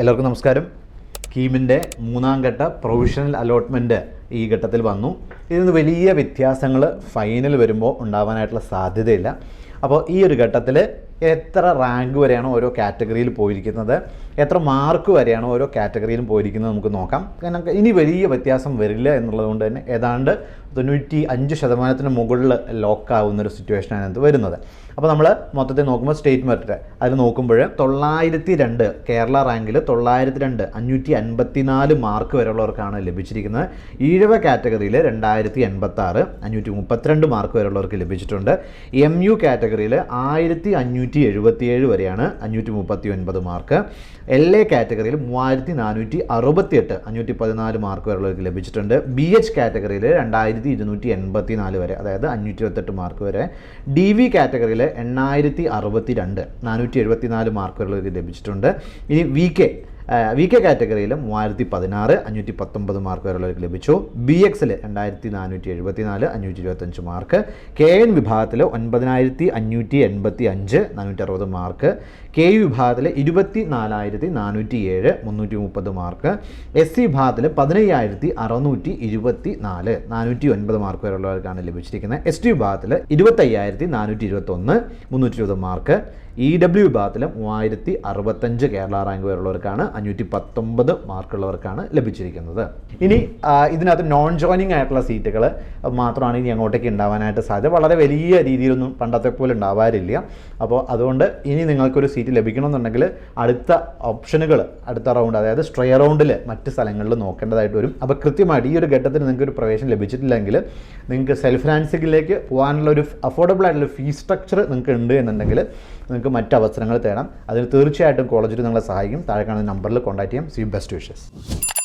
എല്ലാവർക്കും നമസ്കാരം. കീമിന്റെ മൂന്നാം ഘട്ട പ്രൊവിഷണൽ അലോട്ട്മെന്റ് ഈ ഘട്ടത്തിൽ വന്നു. ഇതിൽ നിന്ന് വലിയ വ്യത്യാസങ്ങൾ ഫൈനൽ വരുമ്പോൾ ഉണ്ടാവാനായിട്ടുള്ള സാധ്യതയില്ല. അപ്പോൾ ഈ ഒരു ഘട്ടത്തിൽ എത്ര റാങ്ക് വരെയാണ് ഓരോ കാറ്റഗറിയിൽ പോയിരിക്കുന്നത്? എത്ര മാർക്ക് വരെയാണ് ഓരോ കാറ്റഗറിയിലും പോയിരിക്കുന്നത് നമുക്ക് നോക്കാം. ഇനി വലിയ വ്യത്യാസം വരില്ല എന്നുള്ളതുകൊണ്ട് തന്നെ ഏതാണ്ട് തൊണ്ണൂറ്റി അഞ്ച് ശതമാനത്തിന് മുകളിൽ ലോക്കാവുന്നൊരു സിറ്റുവേഷനാണ് അതിനകത്ത് വരുന്നത്. അപ്പോൾ നമ്മൾ മൊത്തത്തിൽ നോക്കുമ്പോൾ സ്റ്റേറ്റ് മെറിറ്റ് അതിൽ നോക്കുമ്പോൾ തൊള്ളായിരത്തി രണ്ട് കേരള റാങ്കിൽ തൊള്ളായിരത്തി രണ്ട് അഞ്ഞൂറ്റി അൻപത്തി നാല് മാർക്ക് വരെയുള്ളവർക്കാണ് ലഭിച്ചിരിക്കുന്നത്. ഈഴവ കാറ്റഗറിയിൽ രണ്ടായിരത്തി എൺപത്തി ആറ് അഞ്ഞൂറ്റി മുപ്പത്തിരണ്ട് മാർക്ക് വരെയുള്ളവർക്ക് ലഭിച്ചിട്ടുണ്ട്. എം യു കാറ്റഗറിയിൽ ആയിരത്തി അഞ്ഞൂറ്റി എഴുപത്തിയേഴ് വരെയാണ് അഞ്ഞൂറ്റി മുപ്പത്തി ഒൻപത് മാർക്ക്. എൽ എ കാറ്റഗറിയിൽ മൂവായിരത്തി നാനൂറ്റി അറുപത്തിയെട്ട് അഞ്ഞൂറ്റി പതിനാല് മാർക്ക് വരെയുള്ളവർക്ക് ലഭിച്ചിട്ടുണ്ട്. ബി എച്ച് കാറ്റഗറിയിൽ രണ്ടായിരത്തി ഇരുന്നൂറ്റി എൺപത്തി നാല് വരെ അതായത് അഞ്ഞൂറ്റി ഇരുപത്തെട്ട് മാർക്ക് വരെ. ഡി വി കാറ്റഗറിയിൽ എണ്ണായിരത്തി അറുപത്തി രണ്ട് നാനൂറ്റി എഴുപത്തി നാല് മാർക്ക് വരെയുള്ളവർക്ക് ലഭിച്ചിട്ടുണ്ട്. ഇനി വി കെ വി കെ കാറ്റഗറിയിൽ മൂവായിരത്തി പതിനാറ് അഞ്ഞൂറ്റി പത്തൊമ്പത് മാർക്ക് വരെയുള്ളവർക്ക് ലഭിച്ചു. ബി എക്സിൽ രണ്ടായിരത്തി നാനൂറ്റി എഴുപത്തി നാല് അഞ്ഞൂറ്റി ഇരുപത്തഞ്ച് മാർക്ക് കെ എൻ വിഭാഗത്തിൽ ഒൻപതിനായിരത്തി അഞ്ഞൂറ്റി എൺപത്തി അഞ്ച് നാനൂറ്റി അറുപത് മാർക്ക് കെ യു വിഭാഗത്തിൽ ഇരുപത്തി നാലായിരത്തി നാനൂറ്റി ഏഴ് മുന്നൂറ്റി മുപ്പത് മാർക്ക് എസ് സി വിഭാഗത്തിൽ പതിനയ്യായിരത്തി അറുന്നൂറ്റി ഇരുപത്തി നാല് നാനൂറ്റി ഒൻപത് മാർക്ക് വരെയുള്ളവർക്കാണ് ലഭിച്ചിരിക്കുന്നത്. എസ് ടി വിഭാഗത്തിൽ ഇരുപത്തയ്യായിരത്തി നാനൂറ്റി ഇരുപത്തൊന്ന് മുന്നൂറ്റി ഇരുപത് മാർക്ക് ഇ ഡബ്ല്യു വിഭാഗത്തിൽ മൂവായിരത്തി അറുപത്തഞ്ച് കേരള റാങ്ക് വരെയുള്ളവർക്കാണ് അഞ്ഞൂറ്റി പത്തൊമ്പത് മാർക്കുള്ളവർക്കാണ് ലഭിച്ചിരിക്കുന്നത്. ഇനി ഇതിനകത്ത് നോൺ ജോയിനിങ് ആയിട്ടുള്ള സീറ്റുകൾ മാത്രമാണ് ഇനി അങ്ങോട്ടേക്ക് ഉണ്ടാവാനായിട്ട് സാധ്യത. വളരെ വലിയ രീതിയിലൊന്നും പണ്ടത്തെ പോലെ ഉണ്ടാവാറില്ല. അപ്പോൾ അതുകൊണ്ട് ഇനി നിങ്ങൾക്കൊരു സീറ്റ് ലഭിക്കണമെന്നുണ്ടെങ്കിൽ അടുത്ത ഓപ്ഷനുകൾ അടുത്ത റൗണ്ട് അതായത് സ്ട്രേ റൗണ്ടിൽ മറ്റ് സ്ഥലങ്ങളിൽ നോക്കേണ്ടതായിട്ട് വരും. അപ്പോൾ കൃത്യമായിട്ട് ഈ ഒരു ഘട്ടത്തിൽ നിങ്ങൾക്ക് ഒരു പ്രവേശനം ലഭിച്ചിട്ടില്ലെങ്കിൽ നിങ്ങൾക്ക് സെൽഫ് ഫിനാൻസിങ്ങിലേക്ക് പോകാനുള്ള ഒരു അഫോർഡബിൾ ആയിട്ടുള്ള ഫീസ് സ്ട്രക്ചർ നിങ്ങൾക്ക് ഉണ്ട് എന്നുണ്ടെങ്കിൽ നിങ്ങൾക്ക് മറ്റ് അവസരങ്ങൾ തേടാം. അതിൽ തീർച്ചയായിട്ടും കോളേജിൽ നിങ്ങളെ സഹായിക്കും. താഴെ കാണുന്ന നമ്പറിൽ കോൺടാക്ട് ചെയ്യാം. C best wishes